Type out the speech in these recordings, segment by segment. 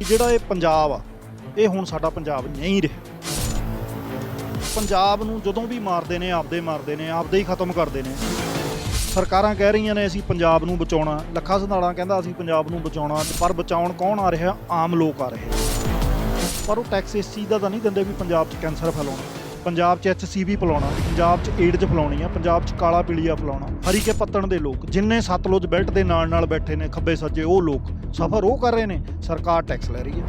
ਕਿ ਜਿਹੜਾ ਇਹ ਪੰਜਾਬ ਆ, ਇਹ ਹੁਣ ਸਾਡਾ ਪੰਜਾਬ ਨਹੀਂ ਰਿਹਾ। ਪੰਜਾਬ ਨੂੰ ਜਦੋਂ ਵੀ ਮਾਰਦੇ ਨੇ, ਆਪਦੇ ਮਾਰਦੇ ਨੇ, ਆਪਦੇ ਹੀ ਖਤਮ ਕਰਦੇ ਨੇ। ਸਰਕਾਰਾਂ ਕਹਿ ਰਹੀਆਂ ਨੇ, ਅਸੀਂ ਪੰਜਾਬ ਨੂੰ ਬਚਾਉਣਾ। ਲੱਖਾ ਸੰਧਾੜਾ ਕਹਿੰਦਾ, ਅਸੀਂ ਪੰਜਾਬ ਨੂੰ ਬਚਾਉਣਾ। ਪਰ ਬਚਾਉਣ ਕੌਣ ਆ ਰਿਹਾ? ਆਮ ਲੋਕ ਆ ਰਹੇ। ਪਰ ਉਹ ਟੈਕਸ ਇਸ ਚੀਜ਼ ਦਾ ਤਾਂ ਨਹੀਂ ਦਿੰਦੇ ਵੀ ਪੰਜਾਬ 'ਚ ਕੈਂਸਰ ਫੈਲਾਉਣਾ। ਪੰਜਾਬ 'ਚ ਐਚਸੀਵੀ ਫੈਲਾਉਣਾ ਪੰਜਾਬ 'ਚ ਏਡਜ਼ ਫੈਲਾਉਣੀ ਆ, ਪੰਜਾਬ 'ਚ ਕਾਲਾ ਪੀਲੀਆ ਫੈਲਾਉਣਾ। ਹਰੀਕੇ ਪੱਤਣ ਦੇ ਲੋਕ, ਜਿੰਨੇ ਸਤਲੁਜ ਬੈਲਟ ਦੇ ਨਾਲ ਨਾਲ ਬੈਠੇ ਨੇ, ਖੱਬੇ ਸੱਜੇ, ਉਹ ਲੋਕ। ਸਫਰ ਉਹ ਕਰ ਰਹੇ ਨੇ ਸਰਕਾਰ ਟੈਕਸ ਲੈ ਰਹੀ ਹੈ।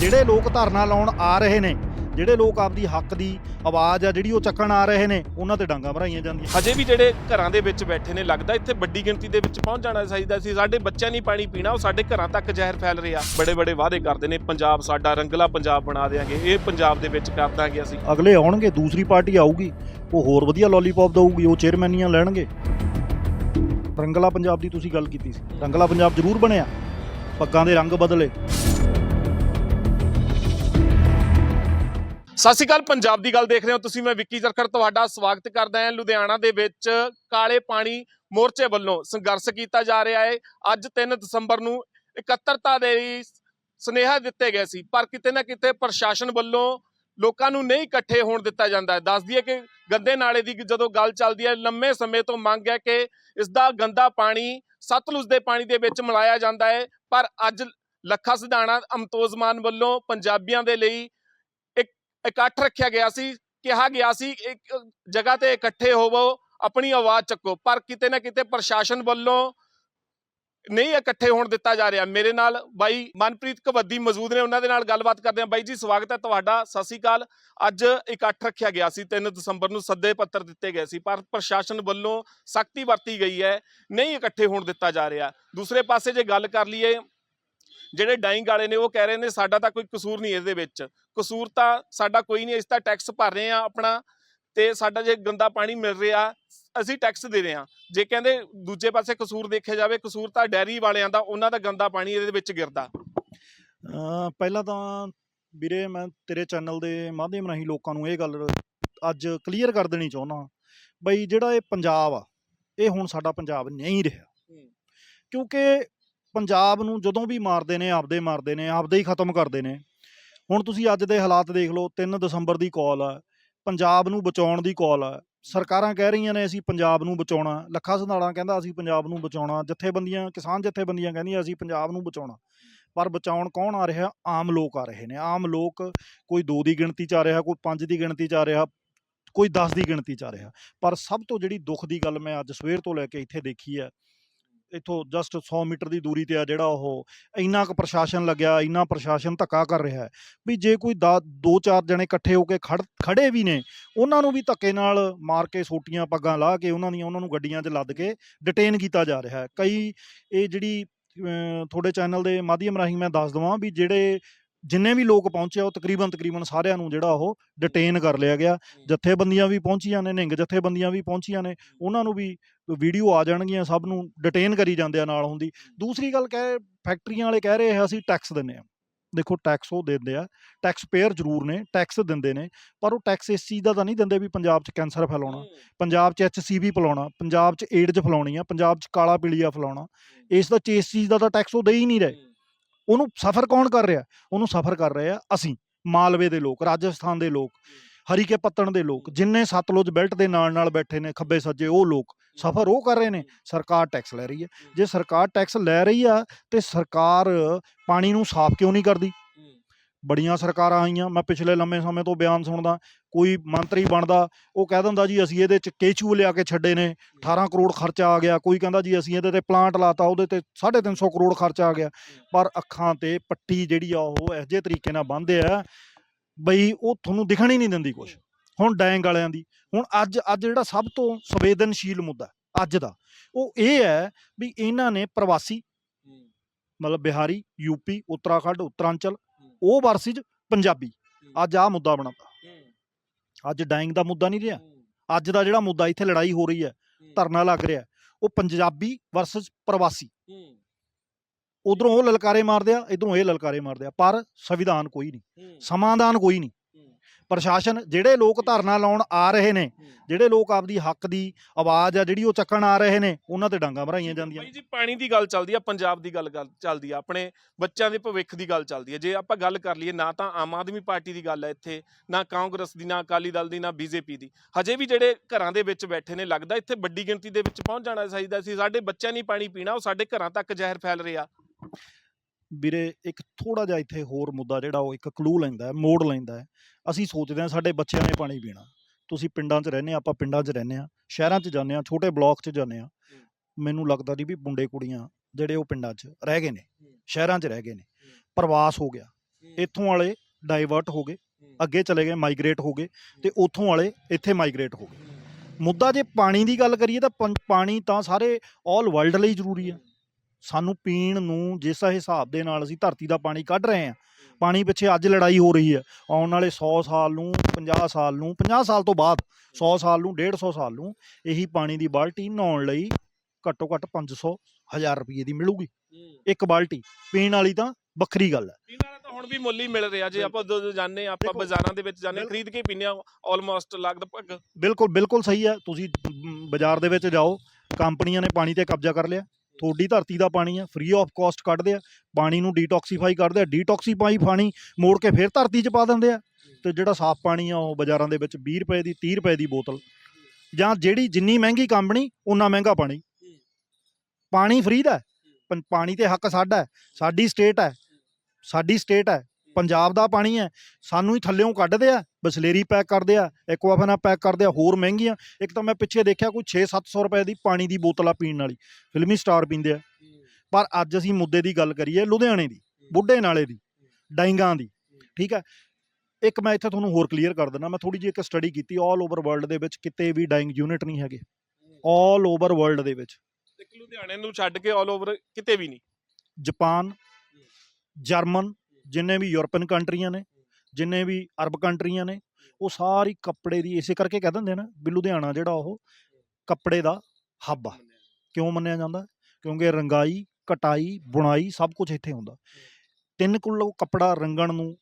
ਜਿਹੜੇ ਲੋਕ ਧਰਨਾ ਲਾਉਣ ਆ ਰਹੇ ਨੇ ਜਿਹੜੇ ਲੋਕ ਆਪਦੀ ਹੱਕ ਦੀ ਆਵਾਜ਼ ਆ ਜਿਹੜੀ ਉਹ ਚੱਕਣ ਆ ਰਹੇ ਨੇ ਉਹਨਾਂ ਤੇ ਡਾਂਗਾ ਭਰਾਈਆਂ ਜਾਂਦੀਆਂ। ਹਜੇ ਵੀ ਜਿਹੜੇ ਘਰਾਂ ਦੇ ਵਿੱਚ ਬੈਠੇ ਨੇ ਲੱਗਦਾ ਇੱਥੇ ਵੱਡੀ ਗਿਣਤੀ ਦੇ ਵਿੱਚ ਪਹੁੰਚ ਜਾਣਾ ਚਾਹੀਦਾ ਸੀ। ਸਾਡੇ ਬੱਚਿਆਂ ਨਹੀਂ ਪਾਣੀ ਪੀਣਾ ਉਹ ਸਾਡੇ ਘਰਾਂ ਤੱਕ ਜ਼ਹਿਰ ਫੈਲ ਰਿਹਾ। ਬੜੇ ਬੜੇ ਵਾਅਦੇ ਕਰਦੇ ਨੇ ਪੰਜਾਬ ਸਾਡਾ ਰੰਗਲਾ ਪੰਜਾਬ ਬਣਾ ਦੇਾਂਗੇ ਇਹ ਪੰਜਾਬ ਦੇ ਵਿੱਚ ਕਰ ਦਾਂਗੇ ਅਸੀਂ। ਅਗਲੇ ਆਉਣਗੇ ਦੂਸਰੀ ਪਾਰਟੀ ਆਊਗੀ ਉਹ ਹੋਰ ਵਧੀਆ ਲੋਲੀਪੌਪ ਦਊਗੀ ਉਹ ਚੇਅਰਮੈਨੀਆਂ ਲੈਣਗੇ। ਰੰਗਲਾ ਪੰਜਾਬ ਦੀ ਤੁਸੀਂ ਗੱਲ ਕੀਤੀ ਸੀ। ਰੰਗਲਾ ਪੰਜਾਬ ਜ਼ਰੂਰ ਬਣਿਆ। ਪੱਗਾਂ ਦੇ ਰੰਗ ਬਦਲੇ। ਸਤਿ ਸ਼੍ਰੀ ਅਕਾਲ, ਪੰਜਾਬ ਦੀ ਗੱਲ ਦੇਖ ਰਹੇ ਹੋ। ਤੁਸੀਂ ਮੈਂ ਵਿੱਕੀ ਜਰਖੜ ਤੁਹਾਡਾ ਸਵਾਗਤ ਕਰਦਾ ਹਾਂ। ਲੁਧਿਆਣਾ ਦੇ ਵਿੱਚ ਕਾਲੇ ਪਾਣੀ ਮੋਰਚੇ ਵੱਲੋਂ ਸੰਘਰਸ਼ ਕੀਤਾ ਜਾ ਰਿਹਾ ਹੈ। ਅੱਜ 3 ਦਸੰਬਰ ਨੂੰ ਇਕੱਤਰਤਾ ਦੇ ਲਈ ਸੁਨੇਹਾ ਦਿੱਤੇ ਗਏ ਸੀ। ਪਰ ਕਿਤੇ ਨਾ ਕਿਤੇ ਪ੍ਰਸ਼ਾਸਨ ਵੱਲੋਂ ਲੋਕਾਂ ਨੂੰ ਨਹੀਂ ਇਕੱਠੇ ਹੋਣ ਦਿੱਤਾ ਜਾਂਦਾ ਹੈ। ਦੱਸ ਦਈਏ ਕਿ ਗੰਦੇ ਨਾਲੇ ਦੀ ਜਦੋਂ ਗੱਲ ਚੱਲਦੀ ਹੈ, ਲੰਮੇ ਸਮੇਂ ਤੋਂ ਮੰਗ ਹੈ ਕਿ ਇਸ ਦਾ ਗੰਦਾ ਪਾਣੀ ਸਤਲੁਜ ਦੇ ਪਾਣੀ ਦੇ ਵਿੱਚ ਮਿਲਾਇਆ ਜਾਂਦਾ ਹੈ। ਪਰ ਅੱਜ ਲੱਖਾ ਸਿਧਾਣਾ ਅਮਤੋਜ਼ਮਾਨ ਵੱਲੋਂ ਪੰਜਾਬੀਆਂ ਦੇ ਲਈ ਇੱਕ ਇਕੱਠ ਰੱਖਿਆ ਗਿਆ ਸੀ, ਕਿਹਾ ਗਿਆ ਸੀ, ਇੱਕ ਜਗ੍ਹਾ ਤੇ ਇਕੱਠੇ ਹੋਵੋ, ਆਪਣੀ ਆਵਾਜ਼ ਚੱਕੋ। ਪਰ ਕਿਤੇ ਨਾ ਕਿਤੇ ਪ੍ਰਸ਼ਾਸਨ ਵੱਲੋਂ ਨਹੀਂ ਇਕੱਠੇ ਹੋਣ ਦਿੱਤਾ ਜਾ ਰਿਹਾ। ਮੇਰੇ ਨਾਲ ਬਾਈ ਮਨਪ੍ਰੀਤ ਕਵੱਦੀ ਮੌਜੂਦ ਨੇ, ਉਹਨਾਂ ਦੇ ਨਾਲ ਗੱਲਬਾਤ ਕਰਦੇ ਹਾਂ। ਬਾਈ ਜੀ, ਸਵਾਗਤ ਹੈ ਤੁਹਾਡਾ। ਸਤਿ ਸ਼੍ਰੀ ਅਕਾਲ। ਅੱਜ ਇਕੱਠ ਰੱਖਿਆ ਗਿਆ ਸੀ 3 ਦਸੰਬਰ ਨੂੰ ਸੱਦੇ ਪੱਤਰ ਦਿੱਤੇ ਗਏ ਸੀ, ਪਰ ਪ੍ਰਸ਼ਾਸਨ ਵੱਲੋਂ ਸਖਤੀ ਵਰਤੀ ਗਈ ਹੈ, ਨਹੀਂ ਇਕੱਠੇ ਹੋਣ ਦਿੱਤਾ ਜਾ ਰਿਹਾ। ਦੂਸਰੇ ਪਾਸੇ ਜੇ ਗੱਲ ਕਰ ਲਈਏ, ਜਿਹੜੇ ਡਾਈਂਗ ਵਾਲੇ ਨੇ, ਉਹ ਕਹਿ ਰਹੇ ਨੇ, ਸਾਡਾ ਤਾਂ ਕੋਈ ਕਸੂਰ ਨਹੀਂ ਇਹਦੇ ਵਿੱਚ। ਕਸੂਰ ਤਾਂ ਸਾਡਾ ਕੋਈ ਨਹੀਂ, ਅਸੀਂ ਤਾਂ ਟੈਕਸ ਭਰ ਰਹੇ ਆ ਆਪਣਾ। ਤੇ ਸਾਡਾ ਜੇ ਗੰਦਾ ਪਾਣੀ ਮਿਲ ਰਿਹਾ ਅਸੀਂ ਟੈਕਸ ਦੇ ਰਹੇ ਹਾਂ। ਜੇ ਕਹਿੰਦੇ ਦੂਜੇ ਪਾਸੇ ਕਸੂਰ ਦੇਖਿਆ ਜਾਵੇ ਕਸੂਰ ਤਾਂ ਡੈਰੀ ਵਾਲਿਆਂ ਦਾ ਉਹਨਾਂ ਦਾ ਗੰਦਾ ਪਾਣੀ ਇਹਦੇ ਵਿੱਚ ਗਿਰਦਾ। ਪਹਿਲਾਂ ਤਾਂ ਵੀਰੇ ਮੈਂ ਤੇਰੇ ਚੈਨਲ ਦੇ ਮਾਧਿਅਮ ਰਾਹੀਂ ਲੋਕਾਂ ਨੂੰ ਇਹ ਗੱਲ ਅੱਜ ਕਲੀਅਰ ਕਰ ਦੇਣੀ ਚਾਹੁੰਦਾ ਬਈ ਜਿਹੜਾ ਇਹ ਪੰਜਾਬ ਆ ਇਹ ਹੁਣ ਸਾਡਾ ਪੰਜਾਬ ਨਹੀਂ ਰਿਹਾ। ਕਿਉਂਕਿ ਪੰਜਾਬ ਨੂੰ ਜਦੋਂ ਵੀ ਮਾਰਦੇ ਨੇ ਆਪਦੇ ਮਾਰਦੇ ਨੇ ਆਪਦੇ ਹੀ ਖਤਮ ਕਰਦੇ ਨੇ। ਹੁਣ ਤੁਸੀਂ ਅੱਜ ਦੇ ਹਾਲਾਤ ਦੇਖ ਲਓ 3 ਦਸੰਬਰ ਦੀ ਕਾਲ ਆ ਪੰਜਾਬ ਨੂੰ ਬਚਾਉਣ ਦੀ ਕਾਲ ਹੈ ਸਰਕਾਰਾਂ ਕਹਿ ਰਹੀਆਂ ਨੇ ਅਸੀਂ ਪੰਜਾਬ ਨੂੰ ਬਚਾਉਣਾ। ਲੱਖਾ ਸੰਧਾੜਾ ਕਹਿੰਦਾ ਅਸੀਂ ਪੰਜਾਬ ਨੂੰ ਬਚਾਉਣਾ। ਜਥੇਬੰਦੀਆਂ, ਕਿਸਾਨ ਜਥੇਬੰਦੀਆਂ ਕਹਿੰਦੀਆਂ ਅਸੀਂ ਪੰਜਾਬ ਨੂੰ ਬਚਾਉਣਾ। ਪਰ ਬਚਾਉਣ ਕੌਣ ਆ ਰਿਹਾ? ਆਮ ਲੋਕ ਆ ਰਹੇ ਨੇ। ਆਮ ਲੋਕ ਕੋਈ 2 ਦੀ ਗਿਣਤੀ ਚ ਆ ਰਿਹਾ, ਕੋਈ 5 ਦੀ ਗਿਣਤੀ ਚ ਆ ਰਿਹਾ, ਕੋਈ 10 ਦੀ ਗਿਣਤੀ ਚ ਆ ਰਿਹਾ। ਪਰ ਸਭ ਤੋਂ ਜਿਹੜੀ ਦੁੱਖ ਦੀ ਗੱਲ ਮੈਂ ਅੱਜ ਸਵੇਰ ਤੋਂ ਲੈ ਕੇ ਇੱਥੇ ਦੇਖੀ ਹੈ ਇੱਥੋਂ ਜਸਟ 100 ਮੀਟਰ ਦੀ ਦੂਰੀ ਤੇ ਆ ਜਿਹੜਾ ਉਹ, ਇੰਨਾ ਕੁ ਪ੍ਰਸ਼ਾਸਨ ਲੱਗਿਆ, ਇੰਨਾ ਪ੍ਰਸ਼ਾਸਨ ਧੱਕਾ ਕਰ ਰਿਹਾ ਹੈ ਵੀ ਜੇ ਕੋਈ ਦਾ- ਦੋ ਚਾਰ ਜਣੇ ਇਕੱਠੇ ਹੋ ਕੇ ਖੜ, ਖੜੇ ਵੀ ਨੇ, ਉਹਨਾਂ ਨੂੰ ਵੀ ਧੱਕੇ ਨਾਲ ਮਾਰ ਕੇ ਸੋਟੀਆਂ ਪੱਗਾਂ ਲਾ ਕੇ ਉਹਨਾਂ ਦੀਆਂ, ਉਹਨਾਂ ਨੂੰ ਗੱਡੀਆਂ 'ਚ ਲੱਦ ਕੇ ਡਿਟੇਨ ਕੀਤਾ ਜਾ ਰਿਹਾ ਹੈ। ਕਈ ਇਹ ਜਿਹੜੀ ਤੁਹਾਡੇ ਚੈਨਲ ਦੇ ਮਾਧਿਅਮ ਰਾਹੀਂ ਮੈਂ ਦੱਸ ਦਵਾਂ ਵੀ ਜਿਹੜੇ ਜਿੰਨੇ ਵੀ ਲੋਕ ਪਹੁੰਚੇ ਆ, ਉਹ ਤਕਰੀਬਨ ਤਕਰੀਬਨ ਸਾਰਿਆਂ ਨੂੰ ਜਿਹੜਾ ਉਹ ਡਿਟੇਨ ਕਰ ਲਿਆ ਗਿਆ। ਜਥੇਬੰਦੀਆਂ ਵੀ ਪਹੁੰਚੀਆਂ ਨੇ ਨਿੰਗ ਜਥੇਬੰਦੀਆਂ ਵੀ ਪਹੁੰਚੀਆਂ ਨੇ ਉਹਨਾਂ ਨੂੰ ਵੀ ਵੀਡੀਓ ਆ ਜਾਣਗੀਆਂ ਸਭ ਨੂੰ ਡਿਟੇਨ ਕਰੀ ਜਾਂਦੇ ਆ ਨਾਲ ਹੁੰਦੀ। ਦੂਸਰੀ ਗੱਲ ਕਹੇ ਫੈਕਟਰੀਆਂ ਵਾਲੇ ਕਹਿ ਰਹੇ ਆ ਅਸੀਂ ਟੈਕਸ ਦਿੰਨੇ ਆ। ਦੇਖੋ ਟੈਕਸ ਉਹ ਦਿੰਦੇ ਆ ਟੈਕਸ ਪੇਅਰ ਜ਼ਰੂਰ ਨੇ ਟੈਕਸ ਦਿੰਦੇ ਨੇ ਪਰ ਉਹ ਟੈਕਸ ਇਸ ਚੀਜ਼ ਦਾ ਤਾਂ ਨਹੀਂ ਦਿੰਦੇ ਵੀ ਪੰਜਾਬ 'ਚ ਕੈਂਸਰ ਫੈਲਾਉਣਾ ਪੰਜਾਬ 'ਚ ਐਚਸੀਵੀ ਫੈਲਾਉਣਾ ਪੰਜਾਬ 'ਚ ਏਡਜ਼ ਫੈਲਾਉਣੀ ਆ ਪੰਜਾਬ 'ਚ ਕਾਲਾ ਪੀਲੀਆ ਫੈਲਾਉਣਾ। ਇਸ ਦਾ ਚ- ਇਸ ਚੀਜ਼ ਦਾ ਤਾਂ ਟੈਕਸ ਉਹ ਦੇ ਹੀ ਨਹੀਂ ਰਹੇ। ਉਹਨੂੰ ਸਫਰ ਕੌਣ ਕਰ ਰਿਹਾ? ਉਹਨੂੰ ਸਫਰ ਕਰ ਰਹੇ ਆ ਅਸੀਂ ਮਾਲਵੇ ਦੇ ਲੋਕ ਰਾਜਸਥਾਨ ਦੇ ਲੋਕ ਹਰੀਕੇ ਪੱਤਣ ਦੇ ਲੋਕ ਜਿੰਨੇ ਸਤਲੁਜ ਬੈਲਟ ਦੇ ਨਾਲ ਨਾਲ ਬੈਠੇ ਨੇ ਖੱਬੇ ਸੱਜੇ ਉਹ ਲੋਕ ਸਫਰ ਉਹ ਕਰ ਰਹੇ ਨੇ ਸਰਕਾਰ ਟੈਕਸ ਲੈ ਰਹੀ ਹੈ। ਜੇ ਸਰਕਾਰ ਟੈਕਸ ਲੈ ਰਹੀ ਆ ਤੇ ਸਰਕਾਰ ਪਾਣੀ ਨੂੰ ਸਾਫ਼ ਕਿਉਂ ਨਹੀਂ ਕਰਦੀ? ਬੜੀਆਂ ਸਰਕਾਰਾਂ ਆਈਆਂ। ਮੈਂ ਪਿਛਲੇ ਲੰਮੇ ਸਮੇਂ ਤੋਂ ਬਿਆਨ ਸੁਣਦਾ ਕੋਈ ਮੰਤਰੀ ਬਣਦਾ ਉਹ ਕਹਿ ਦਿੰਦਾ ਜੀ ਅਸੀਂ ਇਹਦੇ ਚ ਕੇਚੂ ਲਿਆ ਕੇ ਛੱਡੇ ਨੇ 18 ਕਰੋੜ ਖਰਚਾ ਆ ਗਿਆ। ਕੋਈ ਕਹਿੰਦਾ ਜੀ ਅਸੀਂ ਇਹਦੇ ਤੇ ਪਲਾਂਟ ਲਾਤਾ ਉਹਦੇ ਤੇ 350 ਕਰੋੜ ਖਰਚਾ ਆ ਗਿਆ। ਪਰ ਅੱਖਾਂ ਤੇ ਪੱਟੀ ਜਿਹੜੀ ਆ ਉਹ ਇਹੋ ਜਿਹੇ ਤਰੀਕੇ ਨਾਲ ਬੰਨ੍ਹਦੇ ਆ ਬਈ ਉਹ ਤੁਹਾਨੂੰ ਦਿਖਣ ਹੀ ਨਹੀਂ ਦਿੰਦੀ ਕੁਝ ਹੁਣ ਡੈਂਗ ਵਾਲਿਆਂ ਦੀ ਹੁਣ ਅੱਜ ਅੱਜ ਜਿਹੜਾ ਸਭ ਤੋਂ ਸੰਵੇਦਨਸ਼ੀਲ ਮੁੱਦਾ ਅੱਜ ਦਾ ਉਹ ਇਹ ਹੈ ਵੀ ਇਹਨਾਂ ਨੇ ਪ੍ਰਵਾਸੀ ਮਤਲਬ ਬਿਹਾਰੀ ਯੂਪੀ ਉੱਤਰਾਖੰਡ ਉੱਤਰਾਂਚਲ ਉਹ ਵਰਸਿਜ ਪੰਜਾਬੀ। ਅੱਜ ਆ ਮੁੱਦਾ ਬਣਾਤਾ। ਅੱਜ ਡਾਈਂਗ ਦਾ ਮੁੱਦਾ ਨਹੀਂ ਰਿਹਾ। ਅੱਜ ਦਾ ਜਿਹੜਾ ਮੁੱਦਾ ਇੱਥੇ ਲੜਾਈ ਹੋ ਰਹੀ ਹੈ ਧਰਨਾ ਲੱਗ ਰਿਹਾ ਉਹ ਪੰਜਾਬੀ ਵਰਸਸ ਪ੍ਰਵਾਸੀ। ਉਧਰੋਂ ਉਹ ਲਲਕਾਰੇ ਮਾਰਦੇ ਆ ਇਧਰੋਂ ਇਹ ਲਲਕਾਰੇ ਮਾਰਦੇ ਆ ਪਰ ਸੰਵਿਧਾਨ ਕੋਈ ਨਹੀਂ। ਸਮਾਧਾਨ ਕੋਈ ਨਹੀਂ। ਪ੍ਰਸ਼ਾਸਨ ਜਿਹੜੇ ਲੋਕ ਧਰਨਾ ਲਾਉਣ ਆ ਰਹੇ ਨੇ ਜਿਹੜੇ ਲੋਕ ਆਪਦੀ ਹੱਕ ਦੀ ਆਵਾਜ਼ ਆ ਜਿਹੜੀ ਉਹ ਚੱਕਣ ਆ ਰਹੇ ਨੇ ਉਹਨਾਂ ਤੇ ਡਾਂਗਾ ਭਰਾਈਆਂ ਜਾਂਦੀਆਂ। ਬਾਈ ਜੀ ਪਾਣੀ ਦੀ ਗੱਲ ਚੱਲਦੀ ਆ ਪੰਜਾਬ ਦੀ ਗੱਲ ਗੱਲ ਚੱਲਦੀ ਆ ਆਪਣੇ ਬੱਚਿਆਂ ਦੇ ਭਵਿੱਖ ਦੀ ਗੱਲ ਚੱਲਦੀ ਹੈ ਜੇ ਆਪਾਂ ਗੱਲ ਕਰ ਲਈਏ ਨਾ ਤਾਂ ਆਮ ਆਦਮੀ ਪਾਰਟੀ ਦੀ ਗੱਲ ਹੈ ਇੱਥੇ ਨਾ ਕਾਂਗਰਸ ਦੀ ਨਾ ਅਕਾਲੀ ਦਲ ਦੀ ਨਾ ਬੀਜੇਪੀ ਦੀ। ਹਜੇ ਵੀ ਜਿਹੜੇ ਘਰਾਂ ਦੇ ਵਿੱਚ ਬੈਠੇ ਨੇ ਲੱਗਦਾ ਇੱਥੇ ਵੱਡੀ ਗਿਣਤੀ ਦੇ ਵਿੱਚ ਪਹੁੰਚ ਜਾਣਾ ਚਾਹੀਦਾ ਸੀ। ਸਾਡੇ ਬੱਚਿਆਂ ਨਹੀਂ ਪਾਣੀ ਪੀਣਾ ਉਹ ਸਾਡੇ ਘਰਾਂ ਤੱਕ ਜ਼ਹਿਰ ਫੈਲ ਰਿਹਾ। ਵੀਰੇ ਇੱਕ ਥੋੜਾ ਜਿਹਾ ਇੱਥੇ ਹੋਰ ਮੁੱਦਾ ਜਿਹੜਾ ਉਹ ਇੱਕ ਕਲੂ ਲੈਂਦਾ ਹੈ ਮੋੜ ਲੈਂਦਾ ਹੈ। ਅਸੀਂ ਸੋਚਦੇ ਹਾਂ ਸਾਡੇ ਬੱਚਿਆਂ ਨੇ ਪਾਣੀ ਪੀਣਾ। ਤੁਸੀਂ ਪਿੰਡਾਂ 'ਚ ਰਹਿੰਦੇ ਆ ਆਪਾਂ ਪਿੰਡਾਂ 'ਚ ਰਹਿੰਦੇ ਆ ਸ਼ਹਿਰਾਂ 'ਚ ਜਾਂਦੇ ਆ ਛੋਟੇ ਬਲਾਕ 'ਚ ਜਾਂਦੇ ਆ। ਮੈਨੂੰ ਲੱਗਦਾ ਨਹੀਂ ਵੀ ਮੁੰਡੇ ਕੁੜੀਆਂ ਜਿਹੜੇ ਉਹ ਪਿੰਡਾਂ 'ਚ ਰਹਿ ਗਏ ਨੇ ਸ਼ਹਿਰਾਂ 'ਚ ਰਹਿ ਗਏ ਨੇ ਪ੍ਰਵਾਸ ਹੋ ਗਿਆ। ਇੱਥੋਂ ਵਾਲੇ ਡਾਈਵਰਟ ਹੋ ਗਏ ਅੱਗੇ ਚਲੇ ਗਏ ਮਾਈਗ੍ਰੇਟ ਹੋ ਗਏ ਤੇ ਉੱਥੋਂ ਵਾਲੇ ਇੱਥੇ ਮਾਈਗ੍ਰੇਟ ਹੋ ਗਏ। ਮੁੱਦਾ ਜੇ ਪਾਣੀ ਦੀ ਗੱਲ ਕਰੀਏ ਤਾਂ ਪਾਣੀ ਤਾਂ ਸਾਰੇ 올 ਵਰਲਡ ਲਈ ਜ਼ਰੂਰੀ ਆ ਸਾਨੂੰ ਪੀਣ ਨੂੰ ਜਿਸ ਹਿਸਾਬ ਦੇ ਨਾਲ ਅਸੀਂ ਧਰਤੀ ਦਾ ਪਾਣੀ ਕੱਢ ਰਹੇ ਹਾਂ ਪਾਣੀ ਪਿੱਛੇ ਅੱਜ ਲੜਾਈ ਹੋ ਰਹੀ ਹੈ। ਆਉਣ ਵਾਲੇ 100 ਸਾਲ ਨੂੰ 50 ਸਾਲ ਨੂੰ 50 ਸਾਲ ਤੋਂ ਬਾਅਦ 100 ਸਾਲ ਨੂੰ 150 ਸਾਲ ਨੂੰ ਇਹੀ ਪਾਣੀ ਦੀ ਬਾਲਟੀ ਨਹਾਉਣ ਲਈ ਘੱਟੋ ਘੱਟ 500 1000 ਰੁਪਏ ਦੀ ਮਿਲੂਗੀ। ਇੱਕ ਬਾਲਟੀ ਪੀਣ ਵਾਲੀ ਤਾਂ ਵੱਖਰੀ ਗੱਲ ਹੈ। ਪੀਣ ਵਾਲਾ ਤਾਂ ਹੁਣ ਵੀ ਮੁੱਲ ਹੀ ਮਿਲ ਰਿਹਾ ਜੇ ਆਪਾਂ ਹਾਂ, ਆਪਾਂ ਬਾਜ਼ਾਰਾਂ ਦੇ ਵਿੱਚ ਬਿਲਕੁਲ। ਖਰੀਦ ਕੇ ਪੀਂਦੇ ਆ ਆਲਮੋਸਟ ਲਗਭਗ। ਬਿਲਕੁਲ ਬਿਲਕੁਲ ਸਹੀ ਹੈ ਤੁਸੀਂ ਬਾਜ਼ਾਰ ਦੇ ਵਿੱਚ ਜਾਓ ਕੰਪਨੀਆਂ ਨੇ ਪਾਣੀ ਤੇ ਕਬਜ਼ਾ ਕਰ ਲਿਆ। ਤੁਹਾਡੀ ਧਰਤੀ ਦਾ ਪਾਣੀ ਆ ਫ੍ਰੀ ਆਫ ਕਾਸਟ ਕੱਢਦੇ ਆ, ਪਾਣੀ ਨੂੰ ਡੀਟੌਕਸੀਫਾਈ ਕਰਦੇ ਆ ਡੀਟੌਕਸੀਫਾਈ ਪਾਣੀ ਮੋੜ ਕੇ ਫਿਰ ਧਰਤੀ 'ਚ ਪਾ ਦਿੰਦੇ ਆ। ਤੇ ਜਿਹੜਾ ਸਾਫ਼ ਪਾਣੀ ਆ, ਉਹ ਬਾਜ਼ਾਰਾਂ ਦੇ ਵਿੱਚ 20 ਰੁਪਏ ਦੀ 30 ਰੁਪਏ ਦੀ ਬੋਤਲ ਜਾਂ ਜਿਹੜੀ ਜਿੰਨੀ ਮਹਿੰਗੀ ਕੰਪਨੀ ਉਨਾ ਮਹਿੰਗਾ ਪਾਣੀ। ਪਾਣੀ ਫ੍ਰੀ ਦਾ ਪਾਣੀ ਤੇ ਹੱਕ ਸਾਡਾ ਸਾਡੀ ਸਟੇਟ ਹੈ, ਸਾਡੀ ਸਟੇਟ ਹੈ। ਪੰਜਾਬ ਦਾ ਪਾਣੀ ਹੈ ਸਾਨੂੰ ਹੀ ਥੱਲਿਓਂ ਕੱਢਦੇ ਆ ਬਸਲੇਰੀ ਪੈਕ ਕਰਦੇ ਆ ਐਕਵਾਫਨਾ ਪੈਕ ਕਰਦੇ ਆ ਹੋਰ ਮਹਿੰਗੀਆਂ ਇੱਕ ਤਾਂ ਮੈਂ ਪਿੱਛੇ ਦੇਖਿਆ ਕੋਈ 6-700 ਰੁਪਏ ਦੀ ਪਾਣੀ ਦੀ ਬੋਤਲ ਆ ਪੀਣ ਵਾਲੀ ਫਿਲਮੀ ਸਟਾਰ ਪੀਂਦੇ ਆ। ਪਰ ਅੱਜ ਅਸੀਂ ਮੁੱਦੇ ਦੀ ਗੱਲ ਕਰੀਏ ਲੁਧਿਆਣੇ ਦੀ ਬੁੱਢੇ ਨਾਲੇ ਦੀ ਡਾਈਂਗਾਂ ਦੀ ਠੀਕ ਹੈ? ਇੱਕ ਮੈਂ ਇੱਥੇ ਤੁਹਾਨੂੰ ਹੋਰ ਕਲੀਅਰ ਕਰ ਦਿੰਦਾ ਮੈਂ ਥੋੜੀ ਜਿਹੀ ਇੱਕ ਸਟੱਡੀ ਕੀਤੀ ਆਲ ਓਵਰ ਵਰਲਡ ਦੇ ਵਿੱਚ ਕਿਤੇ ਵੀ ਡਾਈਂਗ ਯੂਨਿਟ ਨਹੀਂ ਹੈਗੇ ਆਲ ਓਵਰ ਵਰਲਡ ਦੇ ਵਿੱਚ। ਇੱਕ ਲੁਧਿਆਣੇ ਨੂੰ ਛੱਡ ਕੇ ਆਲ ਓਵਰ ਕਿਤੇ ਵੀ ਨਹੀਂ। ਜਾਪਾਨ ਜਰਮਨ ਜਿੰਨੇ ਵੀ ਯੂਰਪੀਅਨ ਕੰਟਰੀਆਂ ਨੇ, ਜਿੰਨੇ ਵੀ ਅਰਬ ਕੰਟਰੀਆਂ ਨੇ, ਉਹ ਸਾਰੀ ਕੱਪੜੇ ਦੀ, ਇਸੇ ਕਰਕੇ ਕਹਿ ਦਿੰਦੇ ਨੇ ਵੀ ਲੁਧਿਆਣਾ ਜਿਹੜਾ ਉਹ ਕੱਪੜੇ ਦਾ ਹੱਬ ਆ। ਕਿਉਂ ਮੰਨਿਆ ਜਾਂਦਾ? ਕਿਉਂਕਿ ਰੰਗਾਈ, ਕਟਾਈ, ਬੁਣਾਈ ਸਭ ਕੁਝ ਇੱਥੇ ਹੁੰਦਾ। 3 ਕਿਲੋ ਕੱਪੜਾ ਰੰਗਣ ਨੂੰ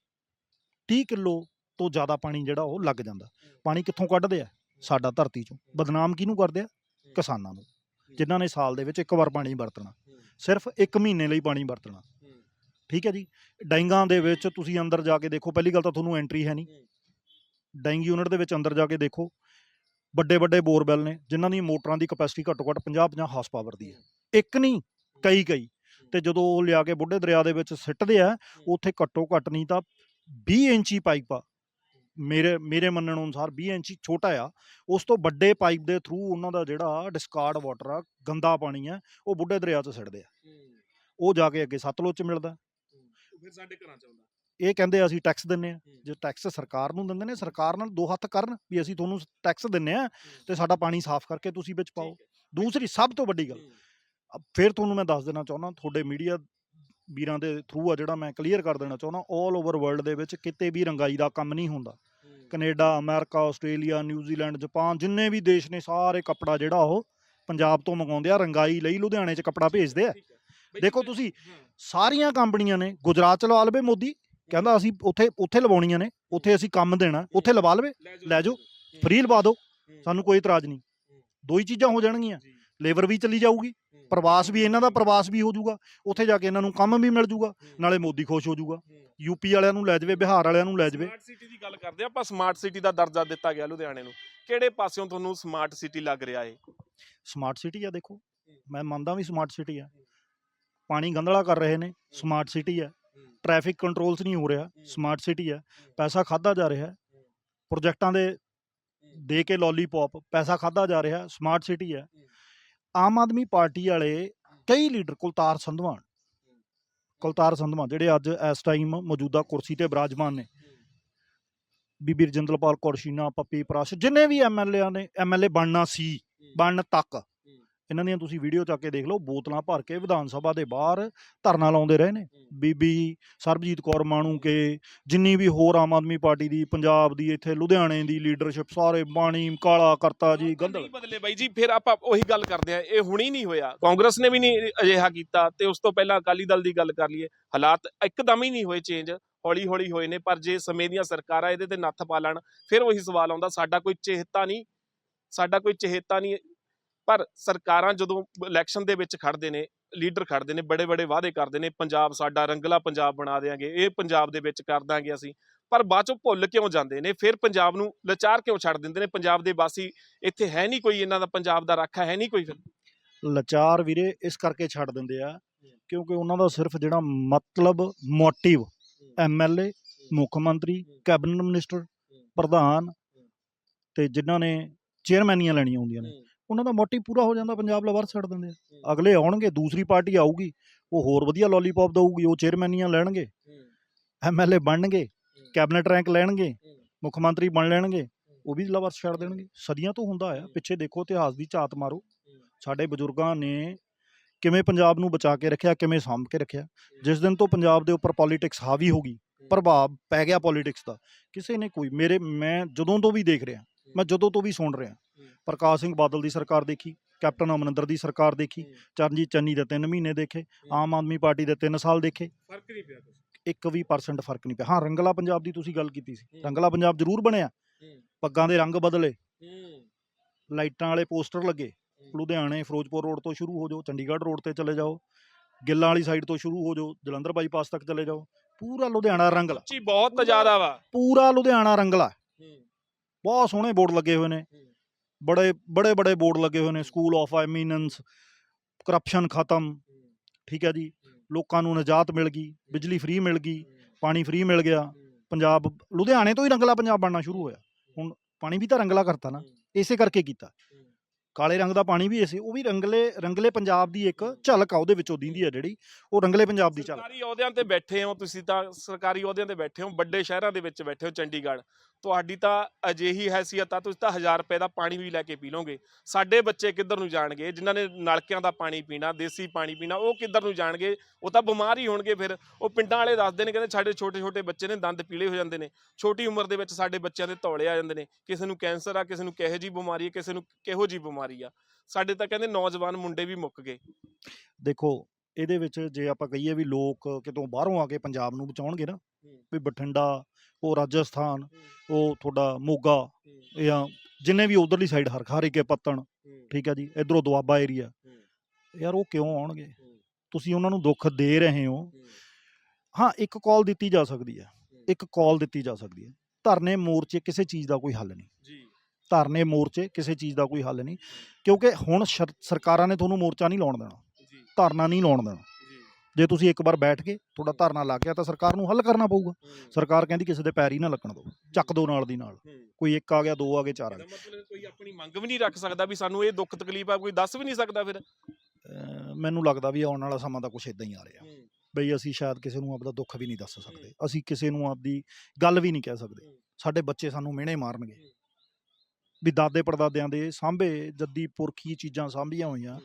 30 ਕਿਲੋ ਤੋਂ ਜ਼ਿਆਦਾ ਪਾਣੀ ਜਿਹੜਾ ਉਹ ਲੱਗ ਜਾਂਦਾ। ਪਾਣੀ ਕਿੱਥੋਂ ਕੱਢਦੇ ਆ? ਸਾਡਾ ਧਰਤੀ ਚੋਂ। ਬਦਨਾਮ ਕਿਹਨੂੰ ਕਰਦੇ ਆ? ਕਿਸਾਨਾਂ ਨੂੰ। ਜਿਨ੍ਹਾਂ ਨੇ ਸਾਲ ਦੇ ਵਿੱਚ ਇੱਕ ਵਾਰ ਪਾਣੀ ਵਰਤਣਾ। ਸਿਰਫ 1 ਮਹੀਨੇ ਲਈ ਪਾਣੀ ਵਰਤਣਾ। ਠੀਕ ਹੈ ਜੀ? ਡੈਂਗਾਂ ਦੇ ਵਿੱਚ ਤੁਸੀਂ ਅੰਦਰ ਜਾ ਕੇ ਦੇਖੋ, ਪਹਿਲੀ ਗੱਲ ਤਾਂ ਤੁਹਾਨੂੰ ਐਂਟਰੀ ਹੈ ਨਹੀਂ। ਡੈਂਗ ਯੂਨਿਟ ਦੇ ਵਿੱਚ ਅੰਦਰ ਜਾ ਕੇ ਦੇਖੋ। ਵੱਡੇ ਵੱਡੇ ਬੋਰਵੈਲ ਨੇ, ਜਿਨ੍ਹਾਂ ਦੀ ਮੋਟਰਾਂ ਦੀ ਕਪੈਸਿਟੀ ਘੱਟੋ ਘੱਟ 50 50 ਹਾਰਸ ਪਾਵਰ ਦੀ ਹੈ। ਇੱਕ ਨਹੀਂ, ਕਈ ਕਈ। ਤੇ ਜਦੋਂ ਉਹ ਲਿਆ ਕੇ ਬੁੱਢੇ ਦਰਿਆ ਦੇ ਵਿੱਚ ਸਿੱਟਦੇ ਆ, ਉੱਥੇ ਘੱਟੋ ਘੱਟ ਨਹੀਂ ਤਾਂ 20 ਇੰਚੀ ਪਾਈਪ ਆ। ਮੇਰੇ ਮੇਰੇ ਮੰਨਣ ਅਨੁਸਾਰ 20 ਇੰਚੀ ਛੋਟਾ ਆ। ਉਸ ਤੋਂ ਵੱਡੇ ਪਾਈਪ ਦੇ ਥਰੂ ਉਹਨਾਂ ਦਾ ਜਿਹੜਾ ਡਿਸਕਾਰਡ ਵਾਟਰ ਆ, ਗੰਦਾ ਪਾਣੀ ਆ, ਉਹ ਬੁੱਢੇ ਦਰਿਆ 'ਚ ਸਿੱਟਦੇ ਆ। ਉਹ ਜਾ ਕੇ ਅੱਗੇ ਸਤਲੁਜ 'ਚ ਮਿਲਦਾ। ਫਿਰ ਸਾਡੇ ਘਰਾਂ ਚ ਆਉਂਦਾ। ਇਹ ਕਹਿੰਦੇ ਅਸੀਂ ਟੈਕਸ ਦਿੰਨੇ ਆ। ਜੇ ਟੈਕਸ ਸਰਕਾਰ ਨੂੰ ਦਿੰਦੇ ਨੇ ਸਰਕਾਰ ਨਾਲ ਦੋ ਹੱਥ ਕਰਨ ਵੀ ਅਸੀਂ ਤੁਹਾਨੂੰ ਟੈਕਸ ਦਿੰਨੇ ਆ ਤੇ ਸਾਡਾ ਪਾਣੀ ਸਾਫ਼ ਕਰਕੇ ਤੁਸੀਂ ਵਿੱਚ ਪਾਓ। ਦੂਸਰੀ ਸਭ ਤੋਂ ਵੱਡੀ ਗੱਲ ਫਿਰ ਤੁਹਾਨੂੰ ਮੈਂ ਦੱਸ ਦੇਣਾ ਚਾਹੁੰਦਾ ਤੁਹਾਡੇ ਮੀਡੀਆ ਵੀਰਾਂ ਦੇ ਥਰੂ ਆ ਜਿਹੜਾ ਮੈਂ ਕਲੀਅਰ ਕਰ ਦੇਣਾ ਚਾਹੁੰਦਾ 올 ਓਵਰ ਵਰਲਡ ਦੇ ਵਿੱਚ ਕਿਤੇ ਵੀ ਰੰਗਾਈ ਦਾ ਕੰਮ ਨਹੀਂ ਹੁੰਦਾ। Canada America Australia New Zealand Japan ਜਿੰਨੇ ਵੀ ਦੇਸ਼ ਨੇ ਸਾਰੇ ਕੱਪੜਾ ਜਿਹੜਾ ਉਹ ਪੰਜਾਬ ਤੋਂ ਮੰਗਾਉਂਦੇ ਆ ਰੰਗਾਈ ਲਈ ਲੁਧਿਆਣੇ 'ਚ ਕੱਪੜਾ ਭੇਜਦੇ ਆ। ਦੇਖੋ ਤੁਸੀਂ ਸਾਰੀਆਂ ਕੰਪਨੀਆਂ ਨੇ ਗੁਜਰਾਤ ਚ ਲਵਾ ਲਵੇ ਮੋਦੀ ਕਹਿੰਦਾ ਅਸੀਂ ਉੱਥੇ ਉੱਥੇ ਲਵਾਉਣੀਆਂ ਨੇ ਉੱਥੇ ਅਸੀਂ ਕੰਮ ਦੇਣਾ ਉੱਥੇ ਲਵਾ ਲਵੇ ਲੈ ਜਾਓ ਫ੍ਰੀ ਲਵਾ ਦਿਓ ਸਾਨੂੰ ਕੋਈ ਇਤਰਾਜ਼ ਨਹੀਂ। ਦੋ ਹੀ ਚੀਜ਼ਾਂ ਹੋ ਜਾਣਗੀਆਂ ਲੇਬਰ ਵੀ ਚਲੀ ਜਾਊਗੀ ਪ੍ਰਵਾਸ ਵੀ ਇਹਨਾਂ ਦਾ ਪ੍ਰਵਾਸ ਵੀ ਹੋ ਜਾਊਗਾ ਉੱਥੇ ਜਾ ਕੇ ਇਹਨਾਂ ਨੂੰ ਕੰਮ ਵੀ ਮਿਲ ਜਾਊਗਾ ਨਾਲੇ ਮੋਦੀ ਖੁਸ਼ ਹੋ ਜਾਊਗਾ ਯੂਪੀ ਵਾਲਿਆਂ ਨੂੰ ਲੈ ਜਾਵੇ ਬਿਹਾਰ ਵਾਲਿਆਂ ਨੂੰ ਲੈ ਜਾਵੇ। ਸਮਾਰਟ ਸਿਟੀ ਦੀ ਗੱਲ ਕਰਦੇ ਆਪਾਂ ਸਮਾਰਟ ਸਿਟੀ ਦਾ ਦਰਜਾ ਦਿੱਤਾ ਗਿਆ ਲੁਧਿਆਣੇ ਨੂੰ। ਕਿਹੜੇ ਪਾਸਿਓਂ ਤੁਹਾਨੂੰ ਸਮਾਰਟ ਸਿਟੀ ਲੱਗ ਰਿਹਾ ਏ ਸਮਾਰਟ ਸਿਟੀ ਆ ਦੇਖੋ ਮੈਂ ਮੰਨਦਾ ਵੀ ਸਮਾਰਟ ਸਿਟੀ ਆ। ਪਾਣੀ ਗੰਦਲਾ ਕਰ ਰਹੇ ਨੇ ਸਮਾਰਟ ਸਿਟੀ ਆ ਟ੍ਰੈਫਿਕ ਕੰਟਰੋਲਸ ਨਹੀਂ ਹੋ ਰਿਹਾ ਸਮਾਰਟ ਸਿਟੀ ਆ ਪੈਸਾ ਖਾਦਾ ਜਾ ਰਿਹਾ ਪ੍ਰੋਜੈਕਟਾਂ ਦੇ ਦੇ ਕੇ ਲੋਲੀਪੌਪ ਪੈਸਾ ਖਾਦਾ ਜਾ ਰਿਹਾ ਸਮਾਰਟ ਸਿਟੀ ਹੈ। ਆਮ ਆਦਮੀ ਪਾਰਟੀ ਵਾਲੇ ਕਈ ਲੀਡਰ ਕੁਲਤਾਰ ਸੰਧਵਾਨ ਕੁਲਤਾਰ ਸੰਧਵਾਨ ਜਿਹੜੇ ਅੱਜ ਇਸ ਟਾਈਮ ਮੌਜੂਦਾ ਕੁਰਸੀ ਤੇ ਬਿਰਾਜਮਾਨ ਨੇ। ਬੀਬੀ ਰਜਿੰਦਰਪਾਲ ਕੌਰ ਸ਼ੀਨਾ ਪੱਪੀ ਪ੍ਰਾਸ਼ ਜਿੰਨੇ ਵੀ ਐਮਐਲਏ ਨੇ ਐਮਐਲਏ ਬਣਨਾ ਸੀ ਬਣਨ ਤੱਕ। ਇਹਨਾਂ ਦੀਆਂ ਤੁਸੀਂ ਵੀਡੀਓ ਚੱਕ ਕੇ ਦੇਖ ਲਓ ਬੋਤਲਾਂ ਭਰ ਕੇ ਵਿਧਾਨ ਸਭਾ ਦੇ ਬਾਹਰ ਧਰਨਾ ਲਾਉਂਦੇ ਰਹੇ ਨੇ। ਬੀਬੀ ਸਰਬਜੀਤ ਕੌਰ ਮਾਣੂਕੇ ਜਿੰਨੀ ਵੀ ਹੋਰ ਆਮ ਆਦਮੀ ਪਾਰਟੀ ਦੀ ਪੰਜਾਬ ਦੀ ਇੱਥੇ ਲੁਧਿਆਣੇ ਦੀ ਲੀਡਰਸ਼ਿਪ ਸਾਰੇ ਬਾਣੀ ਕਾਲਾ ਕਰਤਾ ਜੀ ਗੰਦਲ ਨਹੀਂ ਬਦਲੇ ਬਾਈ ਜੀ ਫਿਰ ਆਪਾਂ ਉਹੀ ਗੱਲ ਕਰਦੇ ਆ ਇਹ ਹੁਣੀ ਨਹੀਂ ਹੋਇਆ। ਕਾਂਗਰਸ ਨੇ ਵੀ ਨਹੀਂ ਅਜਿਹਾ ਕੀਤਾ ਤੇ ਉਸ ਤੋਂ ਪਹਿਲਾਂ ਅਕਾਲੀ ਦਲ ਦੀ ਗੱਲ ਕਰ ਲਈਏ ਹਾਲਾਤ ਇੱਕਦਮ ਹੀ ਨਹੀਂ ਹੋਏ ਚੇਂਜ ਹੌਲੀ ਹੌਲੀ ਹੋਏ ਨੇ ਪਰ ਜੇ ਸਮੇਂ ਦੀਆਂ ਸਰਕਾਰਾਂ ਇਹਦੇ ਤੇ ਨੱਥ ਪਾ ਲੈਣ ਫਿਰ ਉਹੀ ਸਵਾਲ ਆਉਂਦਾ ਸਾਡਾ ਕੋਈ ਚੇਤਾ ਨਹੀਂ ਸਾਡਾ ਕੋਈ ਚਹੇਤਾ ਨਹੀਂ ਪਰ ਸਰਕਾਰਾਂ ਜਦੋਂ ਇਲੈਕਸ਼ਨ ਦੇ ਵਿੱਚ ਖੜਦੇ ਨੇ ਲੀਡਰ ਖੜਦੇ ਨੇ ਬੜੇ ਬੜੇ ਵਾਅਦੇ ਕਰਦੇ ਨੇ ਪੰਜਾਬ ਸਾਡਾ ਰੰਗਲਾ ਪੰਜਾਬ ਬਣਾ ਦੇਾਂਗੇ ਇਹ ਪੰਜਾਬ ਦੇ ਵਿੱਚ ਕਰ ਦਾਂਗੇ ਅਸੀਂ ਪਰ ਬਾਅਦ ਚੋਂ ਭੁੱਲ ਕਿਉਂ ਜਾਂਦੇ ਨੇ? ਫਿਰ ਪੰਜਾਬ ਨੂੰ ਲਾਚਾਰ ਕਿਉਂ ਛੱਡ ਦਿੰਦੇ ਨੇ? ਪੰਜਾਬ ਦੇ ਵਾਸੀ ਇੱਥੇ ਹੈ ਨਹੀਂ ਕੋਈ ਇਹਨਾਂ ਦਾ ਪੰਜਾਬ ਦਾ ਰਾਖਾ ਹੈ ਨਹੀਂ ਕੋਈ ਫਿਰ? ਲਾਚਾਰ ਵੀਰੇ ਇਸ ਕਰਕੇ ਛੱਡ ਦਿੰਦੇ ਆ ਕਿਉਂਕਿ ਉਹਨਾਂ ਦਾ ਸਿਰਫ ਜਿਹੜਾ ਮਤਲਬ ਮੋਟਿਵ ਐਮਐਲਏ ਮੁੱਖ ਮੰਤਰੀ ਕੈਬਨਿਟ ਮਿਨਿਸਟਰ ਪ੍ਰਧਾਨ ਤੇ ਜਿਨ੍ਹਾਂ ਨੇ ਚੇਅਰਮੈਨੀਆਂ ਲੈਣੀਆਂ ਹੁੰਦੀਆਂ ਨੇ। ਉਹਨਾਂ ਦਾ ਮੋਟਿਵ ਪੂਰਾ ਹੋ ਜਾਂਦਾ ਪੰਜਾਬ ਲਵਰ ਛੱਡ ਦਿੰਦੇ ਆ। ਅਗਲੇ ਆਉਣਗੇ ਦੂਸਰੀ ਪਾਰਟੀ ਆਊਗੀ ਉਹ ਹੋਰ ਵਧੀਆ ਲੋਲੀਪੌਪ ਦਊਗੀ ਉਹ ਚੇਅਰਮੈਨੀਆਂ ਲੈਣਗੇ ਐਮਐਲਏ ਬਣਨਗੇ ਕੈਬਨਿਟ ਰੈਂਕ ਲੈਣਗੇ ਮੁੱਖ ਮੰਤਰੀ ਬਣ ਲੈਣਗੇ ਉਹ ਵੀ ਲਵਰ ਛੱਡ ਦੇਣਗੇ। ਸਦੀਆਂ ਤੋਂ ਹੁੰਦਾ ਆ ਪਿੱਛੇ ਦੇਖੋ ਇਤਿਹਾਸ ਦੀ ਝਾਤ ਮਾਰੋ। ਸਾਡੇ ਬਜ਼ੁਰਗਾਂ ਨੇ ਕਿਵੇਂ ਪੰਜਾਬ ਨੂੰ ਬਚਾ ਕੇ ਰੱਖਿਆ ਕਿਵੇਂ ਸਾਂਭ ਕੇ ਰੱਖਿਆ। ਜਿਸ ਦਿਨ ਤੋਂ ਪੰਜਾਬ ਦੇ ਉੱਪਰ ਪੋਲਿਟਿਕਸ ਹਾਵੀ ਹੋ ਗਈ ਪ੍ਰਭਾਵ ਪੈ ਗਿਆ ਪੋਲਿਟਿਕਸ ਦਾ। ਕਿਸੇ ਨੇ ਕੋਈ ਮੇਰੇ ਮੈਂ ਜਦੋਂ ਤੋਂ ਵੀ ਦੇਖ ਰਿਹਾ ਮੈਂ ਜਦੋਂ ਤੋਂ ਵੀ ਸੁਣ ਰਿਹਾ ਪ੍ਰਕਾਸ਼ ਸਿੰਘ ਬਾਦਲ ਦੀ ਸਰਕਾਰ ਦੇਖੀ ਕੈਪਟਨ ਅਮਰਿੰਦਰ ਦੀ ਸਰਕਾਰ ਦੇਖੀ ਚਰਨਜੀਤ ਚੰਨੀ ਦੇ 3 ਮਹੀਨੇ ਦੇਖੇ ਆਮ ਆਦਮੀ ਪਾਰਟੀ ਦੇ 3 ਸਾਲ ਦੇਖੇ। ਫ਼ਰਕ ਨਹੀਂ ਪਿਆ ਇੱਕ ਵੀ ਪਰਸੈਂਟ ਫ਼ਰਕ ਨਹੀਂ ਪਿਆ। ਹਾਂ ਰੰਗਲਾ ਪੰਜਾਬ ਦੀ ਤੁਸੀਂ ਗੱਲ ਕੀਤੀ ਸੀ। ਰੰਗਲਾ ਪੰਜਾਬ ਜ਼ਰੂਰ ਬਣਿਆ। ਪੱਗਾਂ ਦੇ ਰੰਗ ਬਦਲੇ। ਲਾਈਟਾਂ ਵਾਲੇ ਪੋਸਟਰ ਲੱਗੇ। ਲੁਧਿਆਣੇ ਫਿਰੋਜ਼ਪੁਰ ਰੋਡ ਤੋਂ ਸ਼ੁਰੂ ਹੋ ਜਾਓ ਚੰਡੀਗੜ੍ਹ ਰੋਡ ਤੇ ਚਲੇ ਜਾਓ। ਗਿੱਲਾਂ ਵਾਲੀ ਸਾਈਡ ਤੋਂ ਸ਼ੁਰੂ ਹੋ ਜਾਓ ਜਲੰਧਰ ਬਾਈਪਾਸ ਤੱਕ ਚਲੇ ਜਾਓ। ਪੂਰਾ ਲੁਧਿਆਣਾ ਰੰਗਲਾ। ਉੱਚੀ ਬਹੁਤ ਜ਼ਿਆਦਾ ਵਾ। ਪੂਰਾ ਲੁਧਿਆਣਾ ਰੰਗਲਾ। ਬਹੁਤ ਸੋਹਣੇ ਬੋਰਡ ਲੱਗੇ ਹੋਏ ਨੇ। ਬੜੇ ਬੜੇ ਬੜੇ ਬੋਰਡ ਲੱਗੇ ਹੋਏ ਨੇ। ਸਕੂਲ ਆਫ ਐਮੀਨੈਂਸ ਕਰਪਸ਼ਨ ਖਤਮ ਠੀਕ ਹੈ ਜੀ। ਲੋਕਾਂ ਨੂੰ ਨਜਾਤ ਮਿਲ ਗਈ ਬਿਜਲੀ ਫ੍ਰੀ ਮਿਲ ਗਈ ਪਾਣੀ ਫ੍ਰੀ ਮਿਲ ਗਿਆ। ਪੰਜਾਬ ਲੁਧਿਆਣੇ ਤੋਂ ਹੀ ਰੰਗਲਾ ਪੰਜਾਬ ਬਣਨਾ ਸ਼ੁਰੂ ਹੋਇਆ। ਹੁਣ ਪਾਣੀ ਵੀ ਤਾਂ ਰੰਗਲਾ ਕਰਤਾ ਨਾ ਇਸੇ ਕਰਕੇ ਕੀਤਾ। ਕਾਲੇ ਰੰਗ ਦਾ ਪਾਣੀ ਵੀ ਇਸੇ ਉਹ ਵੀ ਰੰਗਲੇ ਰੰਗਲੇ ਪੰਜਾਬ ਦੀ ਇੱਕ ਝਲਕ ਆ ਉਹਦੇ ਵਿੱਚੋਂ ਦਿੰਦੀ ਆ ਜਿਹੜੀ ਉਹ ਰੰਗਲੇ ਪੰਜਾਬ ਦੀ ਝਲਕ। ਸਰਕਾਰੀ ਅਹੁਦਿਆਂ ਤੇ ਬੈਠੇ ਹੋ ਤੁਸੀਂ ਤਾਂ ਸਰਕਾਰੀ ਅਹੁਦਿਆਂ ਤੇ ਬੈਠੇ ਹੋ ਵੱਡੇ ਸ਼ਹਿਰਾਂ ਦੇ ਵਿੱਚ ਬੈਠੇ ਹੋ ਚੰਡੀਗੜ੍ਹ। ਤੁਹਾਡੀ ਤਾਂ ਅਜਿਹੀ ਹੈਸੀਅਤ ਆ, ਤੁਸੀਂ ਤਾਂ 1000 ਰੁਪਏ ਦਾ ਪਾਣੀ ਵੀ ਲੈ ਕੇ ਪੀ ਲਓਗੇ। ਸਾਡੇ ਬੱਚੇ ਕਿੱਧਰ ਨੂੰ ਜਾਣਗੇ? ਜਿਨ੍ਹਾਂ ਨੇ ਨਲਕਿਆਂ ਦਾ ਪਾਣੀ ਪੀਣਾ, ਦੇਸੀ ਪਾਣੀ ਪੀਣਾ, ਉਹ ਕਿੱਧਰ ਨੂੰ ਜਾਣਗੇ? ਉਹ ਤਾਂ ਬਿਮਾਰ ਹੀ ਹੋਣਗੇ ਫਿਰ। ਉਹ ਪਿੰਡਾਂ ਵਾਲੇ ਦੱਸਦੇ ਨੇ, ਕਹਿੰਦੇ ਸਾਡੇ ਛੋਟੇ ਛੋਟੇ ਬੱਚੇ ਨੇ, ਦੰਦ ਪੀਲੇ ਹੋ ਜਾਂਦੇ ਨੇ। ਛੋਟੀ ਉਮਰ ਦੇ ਵਿੱਚ ਸਾਡੇ ਬੱਚਿਆਂ ਦੇ ਤੌਲੇ ਆ ਜਾਂਦੇ ਨੇ। ਕਿਸੇ ਨੂੰ ਕੈਂਸਰ ਆ, ਕਿਸੇ ਨੂੰ ਕਿਹੋ ਜੀ ਬਿਮਾਰੀ ਆ, ਕਿਸੇ ਨੂੰ ਕਿਹੋ ਜੀ ਬਿਮਾਰੀ ਆ। ਸਾਡੇ ਤਾਂ ਕਹਿੰਦੇ ਨੌਜਵਾਨ ਮੁੰਡੇ ਵੀ ਮੁੱਕ ਗਏ। ਦੇਖੋ ਇਹਦੇ ਵਿੱਚ ਜੇ ਆਪਾਂ ਕਹੀਏ ਵੀ ਲੋਕ ਕਿਤੋਂ ਬਾਹਰੋਂ ਆ ਕੇ ਪੰਜਾਬ ਨੂੰ ਬਚਾਉਣਗੇ ਨਾ ਵੀ ਬਠਿੰਡਾ ਉਹ ਰਾਜਸਥਾਨ ਉਹ ਤੁਹਾਡਾ ਮੋਗਾ ਜਾਂ ਜਿੰਨੇ ਵੀ ਉਧਰਲੀ ਸਾਈਡ ਹਰਖਾਰੇ ਕੇ ਪੱਤਣ ਠੀਕ ਹੈ ਜੀ ਇਧਰੋਂ ਦੁਆਬਾ ਏਰੀਆ। ਯਾਰ ਉਹ ਕਿਉਂ ਆਉਣਗੇ? ਤੁਸੀਂ ਉਹਨਾਂ ਨੂੰ ਦੁੱਖ ਦੇ ਰਹੇ ਹੋ। ਹਾਂ। ਇੱਕ ਕਾਲ ਦਿੱਤੀ ਜਾ ਸਕਦੀ ਹੈ। ਇੱਕ ਕਾਲ ਦਿੱਤੀ ਜਾ ਸਕਦੀ ਹੈ। ਧਰਨੇ ਮੋਰਚੇ ਕਿਸੇ ਚੀਜ਼ ਦਾ ਕੋਈ ਹੱਲ ਨਹੀਂ। ਜੀ। ਧਰਨੇ ਮੋਰਚੇ ਕਿਸੇ ਚੀਜ਼ ਦਾ ਕੋਈ ਹੱਲ ਨਹੀਂ। ਕਿਉਂਕਿ ਹੁਣ ਸ਼ਰ- ਸਰਕਾਰਾਂ ਨੇ ਤੁਹਾਨੂੰ ਮੋਰਚਾ ਨਹੀਂ ਲਾਉਣ ਦੇਣਾ। ਧਰਨਾ ਨਹੀਂ ਲਾਉਣ ਦੇਣਾ। ਜੀ। ਤੁਸੀਂ ਇੱਕ ਵਾਰ ਬੈਠ ਕੇ ਤੁਹਾਡਾ ਧਰਨਾ ਲੱਗ ਗਿਆ ਤਾਂ ਸਰਕਾਰ ਨੂੰ ਹੱਲ ਕਰਨਾ ਪਊਗਾ। ਸਰਕਾਰ ਕਹਿੰਦੀ ਕਿਸੇ ਦੇ ਪੈਰ ਹੀ ਨਾ ਲੱਗਣ ਦਿਓ। ਚੱਕ ਦੋ ਨਾਲ ਦੀ ਨਾਲ। ਕੋਈ ਇੱਕ ਆ ਗਿਆ ਦੋ ਆ ਗਏ ਚਾਰ ਆ ਗਏ। ਮਤਲਬ ਕੋਈ ਆਪਣੀ ਮੰਗ ਵੀ ਨਹੀਂ ਰੱਖ ਸਕਦਾ ਵੀ ਸਾਨੂੰ ਇਹ ਦੁੱਖ ਤਕਲੀਫ ਆ ਕੋਈ ਦੱਸ ਵੀ ਨਹੀਂ ਸਕਦਾ ਫਿਰ। ਮੈਨੂੰ ਲੱਗਦਾ ਵੀ ਆਉਣ ਵਾਲਾ ਸਮਾਂ ਤਾਂ ਕੁਛ ਇਦਾਂ ਹੀ ਆ ਰਿਹਾ। ਬਈ ਅਸੀਂ ਸ਼ਾਇਦ ਕਿਸੇ ਨੂੰ ਆਪਦਾ ਦੁੱਖ ਵੀ ਨਹੀਂ ਦੱਸ ਸਕਦੇ। ਅਸੀਂ ਕਿਸੇ ਨੂੰ ਆਪਦੀ ਗੱਲ ਵੀ ਨਹੀਂ ਕਹਿ ਸਕਦੇ। ਸਾਡੇ ਬੱਚੇ ਸਾਨੂੰ ਮਿਹਣੇ ਮਾਰਨਗੇ। ਵੀ ਦਾਦੇ ਪੜਦਾਦਿਆਂ ਦੇ ਸਾਂਭੇ ਜੱਦੀ ਪੁਰਖੀ ਚੀਜ਼ਾਂ ਸਾਂਭੀਆਂ ਹੋਈਆਂ।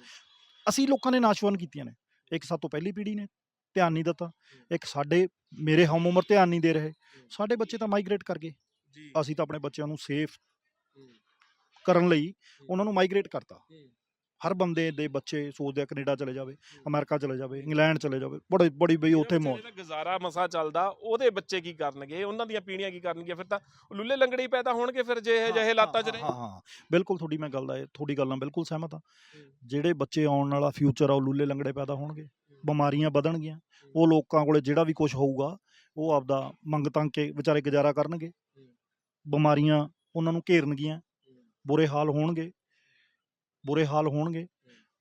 ਅਸੀਂ ਲੋਕਾਂ ਨੇ ਨਾਸ਼ਵਨ ਕੀਤੀਆਂ ਨੇ। ਇੱਕ ਸਾਤੋਂ ਪਹਿਲੀ ਪੀੜ੍ਹੀ ਨੇ ਧਿਆਨ ਨਹੀਂ ਦਿੱਤਾ। ਇੱਕ ਸਾਡੇ ਮੇਰੇ ਹਮ ਉਮਰ ਧਿਆਨ ਨਹੀਂ ਦੇ ਰਹੇ। ਸਾਡੇ ਬੱਚੇ ਤਾਂ ਮਾਈਗ੍ਰੇਟ ਕਰ ਗਏ। ਅਸੀਂ ਤਾਂ ਆਪਣੇ ਬੱਚਿਆਂ ਨੂੰ ਸੇਫ ਕਰਨ ਲਈ ਉਹਨਾਂ ਨੂੰ ਮਾਈਗ੍ਰੇਟ ਕਰਤਾ। ਹਰ ਬੰਦੇ ਦੇ ਬੱਚੇ ਸੋਚਦੇ ਆ ਕੈਨੇਡਾ ਚਲੇ ਜਾਵੇ ਅਮਰੀਕਾ ਚਲੇ ਜਾਵੇ ਇੰਗਲੈਂਡ ਚਲੇ ਜਾਵੇ ਬੜੇ ਬੜੀ ਬਈ ਉੱਥੇ ਮੌਜ। ਜਿਹੜਾ ਗੁਜ਼ਾਰਾ ਮਸਾ ਚੱਲਦਾ ਉਹਦੇ ਬੱਚੇ ਕੀ ਕਰਨਗੇ ਉਹਨਾਂ ਦੀਆਂ ਪੀੜੀਆਂ ਕੀ ਕਰਨਗੀਆਂ ਫਿਰ ਤਾਂ ਲੁੱਲੇ ਲੰਗੜੇ ਪੈਦਾ ਹੋਣਗੇ ਫਿਰ ਜੇ ਇਹ ਜਿਹੇ ਲਾਤਾਂ 'ਚ ਰਹੇ। ਹਾਂ ਹਾਂ ਬਿਲਕੁਲ ਤੁਹਾਡੀ ਮੈਂ ਗੱਲ ਦਾ ਤੁਹਾਡੀ ਗੱਲ ਨਾਲ ਬਿਲਕੁਲ ਸਹਿਮਤ ਹਾਂ। ਜਿਹੜੇ ਬੱਚੇ ਆਉਣ ਵਾਲਾ ਫਿਊਚਰ ਆ ਉਹ ਲੂਲੇ ਲੰਗੜੇ ਪੈਦਾ ਹੋਣਗੇ ਬਿਮਾਰੀਆਂ ਵਧਣਗੀਆਂ ਉਹ ਲੋਕਾਂ ਕੋਲੇ ਜਿਹੜਾ ਵੀ ਕੁਝ ਹੋਊਗਾ ਉਹ ਆਪਦਾ ਮੰਗ ਤੰਗ ਕੇ ਵਿਚਾਰੇ ਗੁਜ਼ਾਰਾ ਕਰਨਗੇ। ਬਿਮਾਰੀਆਂ ਉਹਨਾਂ ਨੂੰ ਘੇਰਨਗੀਆਂ ਬੁਰੇ ਹਾਲ ਹੋਣਗੇ ਬੁਰੇ ਹਾਲ ਹੋਣਗੇ।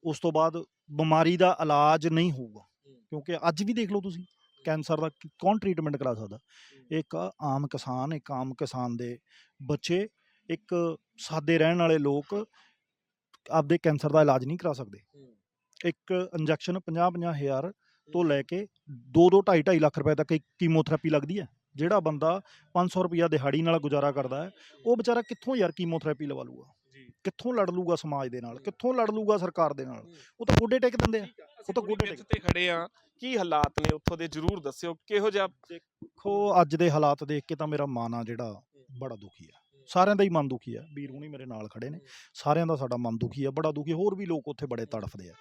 ਉਸ ਤੋਂ ਬਾਅਦ ਬਿਮਾਰੀ ਦਾ ਇਲਾਜ ਨਹੀਂ ਹੋਊਗਾ। ਕਿਉਂਕਿ ਅੱਜ ਵੀ ਦੇਖ ਲਓ ਤੁਸੀਂ ਕੈਂਸਰ ਦਾ ਕੌਣ ਟ੍ਰੀਟਮੈਂਟ ਕਰਾ ਸਕਦਾ? ਇੱਕ ਆਮ ਕਿਸਾਨ ਇੱਕ ਆਮ ਕਿਸਾਨ ਦੇ ਬੱਚੇ ਇੱਕ ਸਾਦੇ ਰਹਿਣ ਵਾਲੇ ਲੋਕ ਆਪਦੇ ਕੈਂਸਰ ਦਾ ਇਲਾਜ ਨਹੀਂ ਕਰਾ ਸਕਦੇ। ਇੱਕ ਇੰਜੈਕਸ਼ਨ 50 50 ਹਜ਼ਾਰ ਤੋਂ ਲੈ ਕੇ 2 2 2.5 2.5 ਲੱਖ ਰੁਪਏ ਤੱਕ ਕੀਮੋਥੈਰੇਪੀ ਲੱਗਦੀ ਹੈ। ਜਿਹੜਾ ਬੰਦਾ 500 ਰੁਪਿਆ ਦਿਹਾੜੀ ਨਾਲ ਗੁਜ਼ਾਰਾ ਕਰਦਾ ਹੈ ਉਹ ਵਿਚਾਰਾ ਕਿੱਥੋਂ ਯਾਰ ਕੀਮੋਥੈਰੇਪੀ ਲਵਾ ਲੂਗਾ ਕਿੱਥੋਂ ਲੜ ਲੂਗਾ ਸਮਾਜ ਦੇ ਨਾਲ? ਕਿੱਥੋਂ ਲੜ ਲੂਗਾ ਸਰਕਾਰ ਦੇ ਨਾਲ? ਉਹ ਤਾਂ ਗੋਡੇ ਟੇਕ ਦਿੰਦੇ ਆ। ਉਹ ਤਾਂ ਗੋਡੇ ਤੇ ਖੜੇ ਆ। ਕੀ ਹਾਲਾਤ ਨੇ ਉੱਥੋਂ ਦੇ? ਜਰੂਰ ਦੱਸਿਓ। ਕਿਹੋ ਜਿਹਾ ਦੇਖੋ ਅੱਜ ਦੇ ਹਾਲਾਤ ਦੇਖ ਕੇ ਤਾਂ ਮੇਰਾ ਮਨ ਆ ਜਿਹੜਾ ਬੜਾ ਦੁਖੀ ਆ। ਸਾਰਿਆਂ ਦਾ ਹੀ ਮਨ ਦੁਖੀ ਆ। ਵੀਰ ਹੁਣੀ ਮੇਰੇ ਨਾਲ ਖੜੇ ਨੇ। ਸਾਰਿਆਂ ਦਾ ਸਾਡਾ ਮਨ ਦੁਖੀ ਆ ਬੜਾ ਦੁਖੀ ਹੋਰ ਵੀ ਲੋਕ ਉੱਥੇ ਬੜੇ ਤੜਫਦੇ ਆ।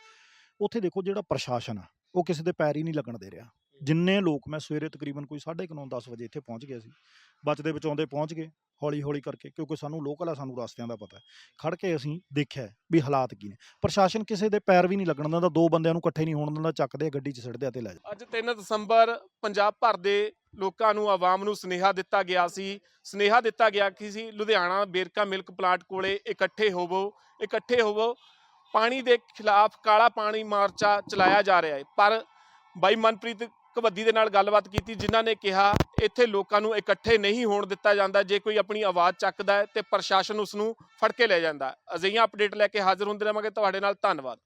ਉੱਥੇ ਦੇਖੋ ਜਿਹੜਾ ਪ੍ਰਸ਼ਾਸਨ ਆ ਉਹ ਕਿਸੇ ਦੇ ਪੈਰ ਹੀ ਨਹੀਂ ਲੱਗਣ ਦੇ ਰਿਹਾ। ਜਿੰਨੇ ਲੋਕ ਮੈਂ ਸਵੇਰੇ ਤਕਰੀਬਨ ਕੋਈ 9:30 10 ਵਜੇ ਇੱਥੇ ਪਹੁੰਚ ਗਿਆ ਸੀ ਬਚਦੇ ਬਚਾਉਂਦੇ ਪਹੁੰਚ ਗਏ ਹੌਲੀ ਹੌਲੀ ਕਰਕੇ, ਕਿਉਂਕਿ ਸਾਨੂੰ ਲੋਕਲ ਆ, ਸਾਨੂੰ ਰਸਤਿਆਂ ਦਾ ਪਤਾ ਹੈ। ਖੜ ਕੇ ਅਸੀਂ ਦੇਖਿਆ ਵੀ ਹਾਲਾਤ ਕੀ ਨੇ। ਪ੍ਰਸ਼ਾਸਨ ਕਿਸੇ ਦੇ ਪੈਰ ਵੀ ਨਹੀਂ ਲੱਗਣ ਦਿੰਦਾ, ਦੋ ਬੰਦਿਆਂ ਨੂੰ ਇਕੱਠੇ ਨਹੀਂ ਹੋਣ ਦਿੰਦਾ, ਚੱਕਦੇ ਗੱਡੀ 'ਚ ਸਿੱਟਦੇ ਆ ਤੇ ਲੈ ਜਾਂਦੇ ਅੱਜ 3 ਦਸੰਬਰ, ਪੰਜਾਬ ਭਰ ਦੇ ਲੋਕਾਂ ਨੂੰ ਆਵਾਮ ਨੂੰ ਸੁਨੇਹਾ ਦਿੱਤਾ ਗਿਆ ਸੀ। ਸੁਨੇਹਾ ਦਿੱਤਾ ਗਿਆ ਕਿ ਸੀ ਲੁਧਿਆਣਾ ਬੇਰਕਾ ਮਿਲਕ ਪਲਾਂਟ ਕੋਲੇ ਇਕੱਠੇ ਹੋਵੋ ਇਕੱਠੇ ਹੋਵੋ। ਪਾਣੀ ਦੇ ਖਿਲਾਫ ਕਾਲਾ ਪਾਣੀ ਮਾਰਚਾ ਚਲਾਇਆ ਜਾ ਰਿਹਾ ਹੈ। ਪਰ ਬਾਈ ਮਨਪ੍ਰੀਤ ਕਬੱਦੀ ਦੇ ਨਾਲ ਗੱਲਬਾਤ ਕੀਤੀ, ਜਿਨ੍ਹਾਂ ਨੇ ਕਿਹਾ ਇੱਥੇ ਲੋਕਾਂ ਨੂੰ ਇਕੱਠੇ ਨਹੀਂ ਹੋਣ ਦਿੱਤਾ ਜਾਂਦਾ, ਜੇ ਕੋਈ ਆਪਣੀ ਆਵਾਜ਼ ਚੱਕਦਾ ਹੈ ਤੇ ਪ੍ਰਸ਼ਾਸਨ ਉਸ ਨੂੰ ਫੜ ਕੇ ਲੈ ਜਾਂਦਾ ਅਜਿਹੀਆਂ ਅਪਡੇਟ ਲੈ ਕੇ ਹਾਜ਼ਰ ਹੁੰਦੇ ਰਹਾਂਗੇ ਤੁਹਾਡੇ ਨਾਲ ਧੰਨਵਾਦ।